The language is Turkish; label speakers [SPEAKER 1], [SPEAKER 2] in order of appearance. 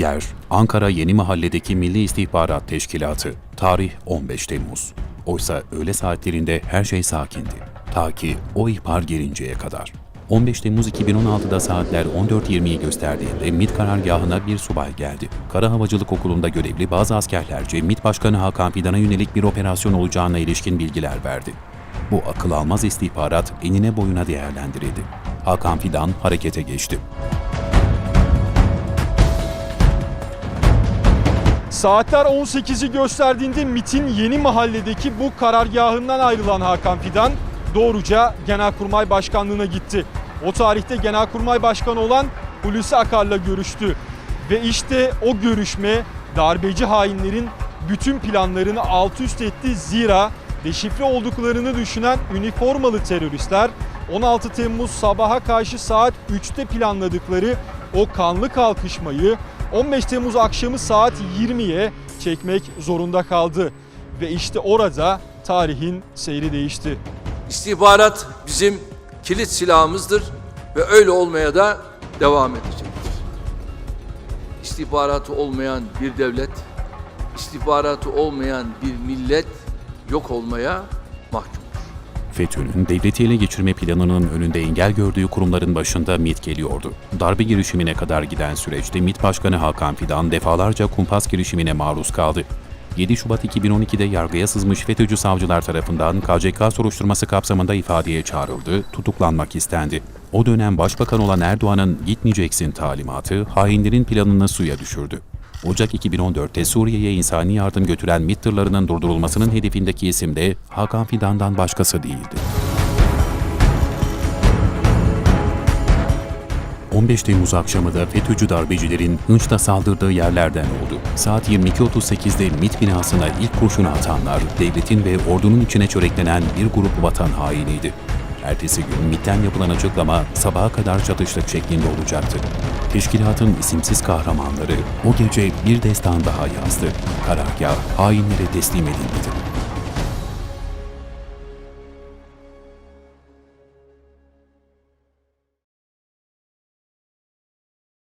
[SPEAKER 1] Yer, Ankara Yeni Mahalle'deki Milli İstihbarat Teşkilatı. Tarih 15 Temmuz. Oysa öğle saatlerinde her şey sakindi. Ta ki o ihbar gelinceye kadar. 15 Temmuz 2016'da saatler 14.20'yi gösterdiğinde MİT karargahına bir subay geldi. Kara Havacılık Okulu'nda görevli bazı askerlerce MİT Başkanı Hakan Fidan'a yönelik bir operasyon olacağına ilişkin bilgiler verdi. Bu akıl almaz istihbarat enine boyuna değerlendirildi. Hakan Fidan harekete geçti.
[SPEAKER 2] Saatler 18'i gösterdiğinde MIT'in yeni mahalledeki bu karargahından ayrılan Hakan Fidan doğruca Genelkurmay Başkanlığı'na gitti. O tarihte Genelkurmay Başkanı olan Hulusi Akar'la görüştü. Ve işte o görüşme darbeci hainlerin bütün planlarını alt üst etti. Zira deşifre olduklarını düşünen üniformalı teröristler 16 Temmuz sabaha karşı saat 3'te planladıkları o kanlı kalkışmayı 15 Temmuz akşamı saat 20'ye çekmek zorunda kaldı. Ve işte orada tarihin seyri değişti.
[SPEAKER 3] İstihbarat bizim kilit silahımızdır ve öyle olmaya da devam edecektir. İstihbaratı olmayan bir devlet, istihbaratı olmayan bir millet yok olmaya mahkumdur.
[SPEAKER 1] FETÖ'nün devleti ele geçirme planının önünde engel gördüğü kurumların başında MİT geliyordu. Darbe girişimine kadar giden süreçte MİT Başkanı Hakan Fidan defalarca kumpas girişimine maruz kaldı. 7 Şubat 2012'de yargıya sızmış FETÖ'cü savcılar tarafından KCK soruşturması kapsamında ifadeye çağrıldı, tutuklanmak istendi. O dönem başbakan olan Erdoğan'ın gitmeyeceksin talimatı hainlerin planını suya düşürdü. Ocak 2014'te Suriye'ye insani yardım götüren MİT durdurulmasının hedefindeki isim de Hakan Fidan'dan başkası değildi. 15 Temmuz akşamı da FETÖ'cü darbecilerin hınçla saldırdığı yerlerden oldu. Saat 22.38'de MİT binasına ilk kurşunu atanlar, devletin ve ordunun içine çöreklenen bir grup vatan hainiydi. Ertesi gün MİT'ten yapılan açıklama sabaha kadar çatıştık şeklinde olacaktı. Teşkilatın isimsiz kahramanları o gece bir destan daha yazdı. Karargah hainlere teslim edilmedi.